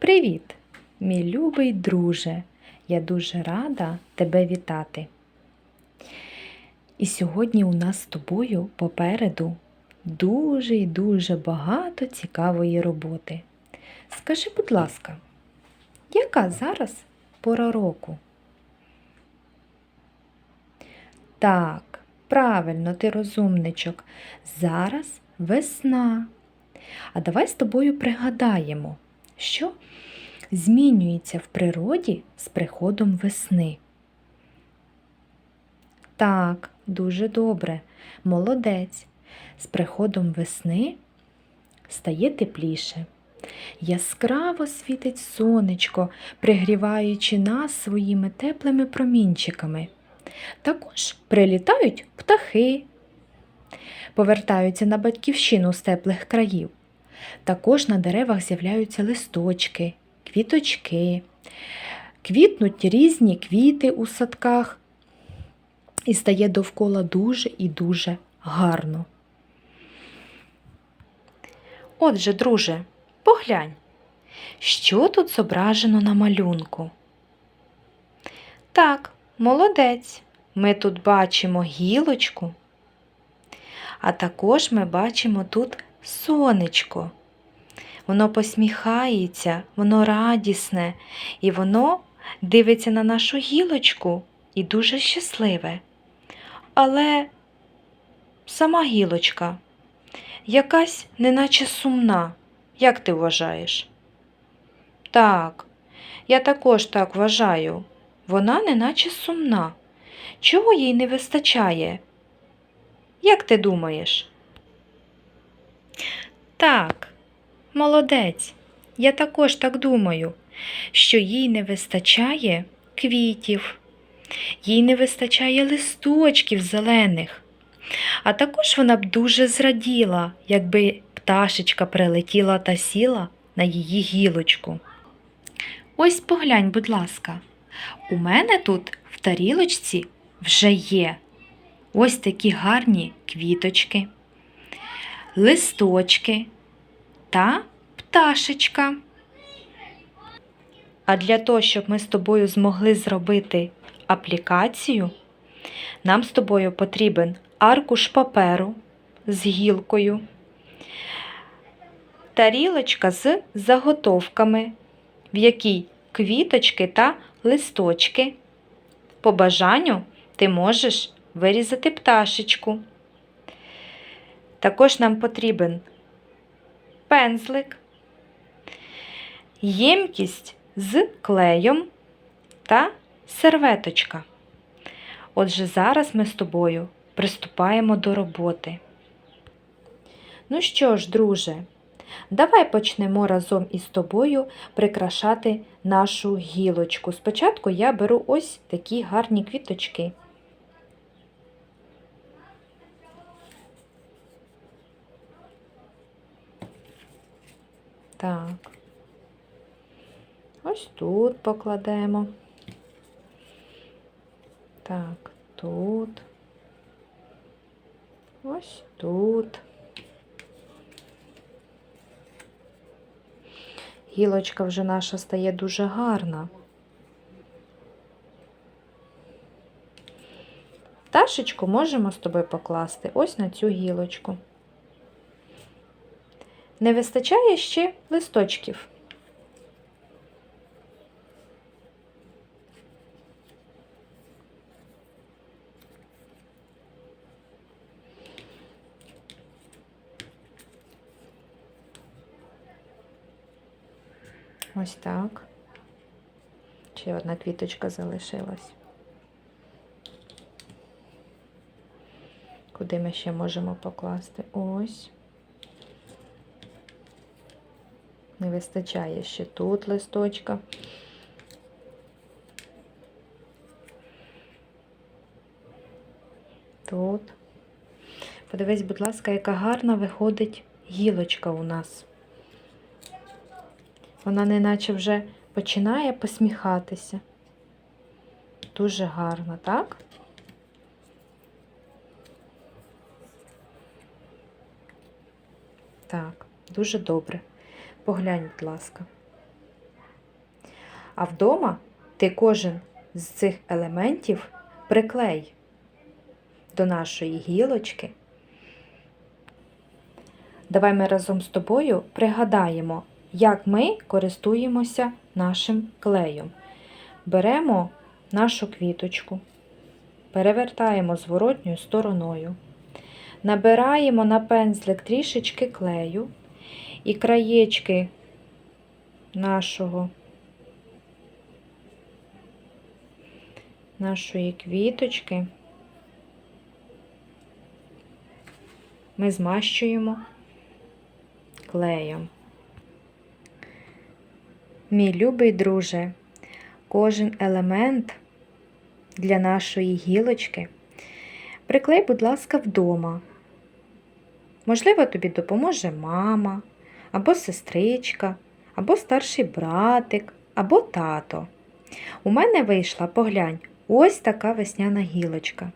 Привіт, мій любий друже! Я дуже рада тебе вітати. І сьогодні у нас з тобою попереду дуже і дуже багато цікавої роботи. Скажи, будь ласка, яка зараз пора року? Так, правильно, ти розумничок. Зараз весна. А давай з тобою пригадаємо, що змінюється в природі з приходом весни. Так, дуже добре, молодець. З приходом весни стає тепліше. Яскраво світить сонечко, пригріваючи нас своїми теплими промінчиками. Також прилітають птахи, повертаються на батьківщину з теплих країв. Також на деревах з'являються листочки, квіточки, квітнуть різні квіти у садках, і стає довкола дуже і дуже гарно. Отже, друже, поглянь, що тут зображено на малюнку. Так, молодець. Ми тут бачимо гілочку, а також ми бачимо тут сонечко. Воно посміхається, воно радісне, і воно дивиться на нашу гілочку і дуже щасливе. Але сама гілочка якась неначе сумна. Як ти вважаєш? Так, я також так вважаю. Вона неначе сумна. Чого їй не вистачає? Як ти думаєш? Так, молодець. Я також так думаю, що їй не вистачає квітів, їй не вистачає листочків зелених. А також вона б дуже зраділа, якби пташечка прилетіла та сіла на її гілочку. Ось поглянь, будь ласка, у мене тут в тарілочці вже є ось такі гарні квіточки, листочки та пташечка. А для того, щоб ми з тобою змогли зробити аплікацію, нам з тобою потрібен аркуш паперу з гілкою, тарілочка з заготовками, в якій квіточки та листочки. По бажанню ти можеш вирізати пташечку. Також нам потрібен пензлик, ємкість з клеєм та серветочка. Отже, зараз ми з тобою приступаємо до роботи. Ну що ж, друже, давай почнемо разом із тобою прикрашати нашу гілочку. Спочатку я беру ось такі гарні квіточки. Так, ось тут покладемо. Так, тут. Ось тут. Гілочка вже наша стає дуже гарна. Пташечку можемо з тобою покласти ось на цю гілочку. Не вистачає ще листочків. Ось так. Ще одна квіточка залишилась. Куди ми ще можемо покласти? Ось. Не вистачає ще тут листочка. Тут. Подивись, будь ласка, яка гарна виходить гілочка у нас. Вона неначе вже починає посміхатися. Дуже гарно, так? Так, дуже добре. Поглянь, будь ласка. А вдома ти кожен з цих елементів приклей до нашої гілочки. Давай ми разом з тобою пригадаємо, як ми користуємося нашим клеєм. Беремо нашу квіточку, перевертаємо зворотньою стороною, набираємо на пензлик трішечки клею і краєчки нашого, нашої квіточки ми змащуємо клеєм. Мій любий друже, кожен елемент для нашої гілочки приклей, будь ласка, вдома. Можливо, тобі допоможе мама, або сестричка, або старший братик, або тато. У мене вийшла, поглянь, ось така весняна гілочка.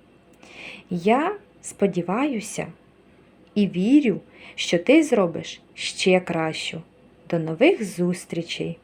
Я сподіваюся і вірю, що ти зробиш ще кращу. До нових зустрічей!